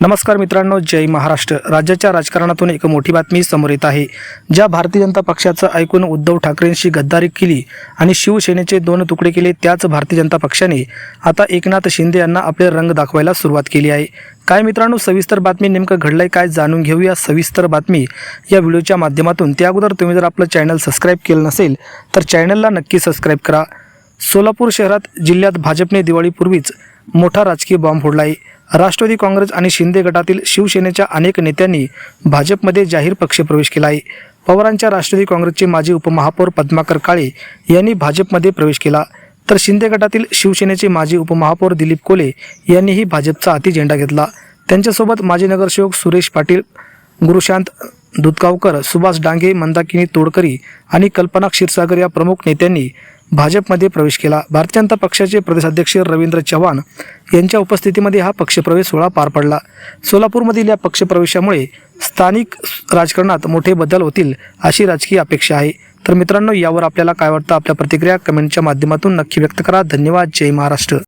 नमस्कार मित्रांनो जय महाराष्ट्र. राज्याच्या राजकारणातून एक मोठी बातमी समोर येत आहे. ज्या भारतीय जनता पक्षाचं ऐकून उद्धव ठाकरेंशी गद्दारी केली आणि शिवसेनेचे दोन तुकडे केले त्याच भारतीय जनता पक्षाने आता एकनाथ शिंदे यांना आपले रंग दाखवायला सुरुवात केली आहे. काय मित्रांनो सविस्तर बातमी नेमकं घडलंय काय जाणून घेऊया. सविस्तर बातमी या व्हिडिओच्या माध्यमातून. त्या अगोदर तुम्ही जर आपलं चॅनल सबस्क्राईब केलं नसेल तर चॅनलला नक्की सबस्क्राईब करा. सोलापूर शहरात जिल्ह्यात भाजपने दिवाळीपूर्वीच मोठा राजकीय बॉम्ब फोडला आहे राष्ट्रवादी काँग्रेस आणि शिंदे गटातील शिवसेनेच्या अनेक नेत्यांनी भाजपमध्ये जाहीर पक्षप्रवेश केला आहे पवारांच्या राष्ट्रवादी काँग्रेसचे माजी उपमहापौर पद्माकर काळे यांनी भाजपमध्ये प्रवेश केला. तर शिंदे गटातील शिवसेनेचे माजी उपमहापौर दिलीप कोले यांनीही भाजपचा हाती झेंडा घेतला. त्यांच्यासोबत माजी नगरसेवक सुरेश पाटील गुरुशांत दुधगावकर सुभाष डांगे मंदाकिनी तोडकरी आणि कल्पना क्षीरसागर या प्रमुख नेत्यांनी भाजपमध्ये प्रवेश केला. भारतीय जनता पक्षाचे प्रदेशाध्यक्ष रवींद्र चव्हाण यांच्या उपस्थितीमध्ये हा पक्षप्रवेश सोहळा पार पडला. सोलापूरमधील या पक्षप्रवेशामुळे स्थानिक राजकारणात मोठे बदल होतील अशी राजकीय अपेक्षा आहे. तर मित्रांनो यावर आपल्याला काय वाटतं? आपल्या प्रतिक्रिया कमेंटच्या माध्यमातून नक्की व्यक्त करा. धन्यवाद. जय महाराष्ट्र.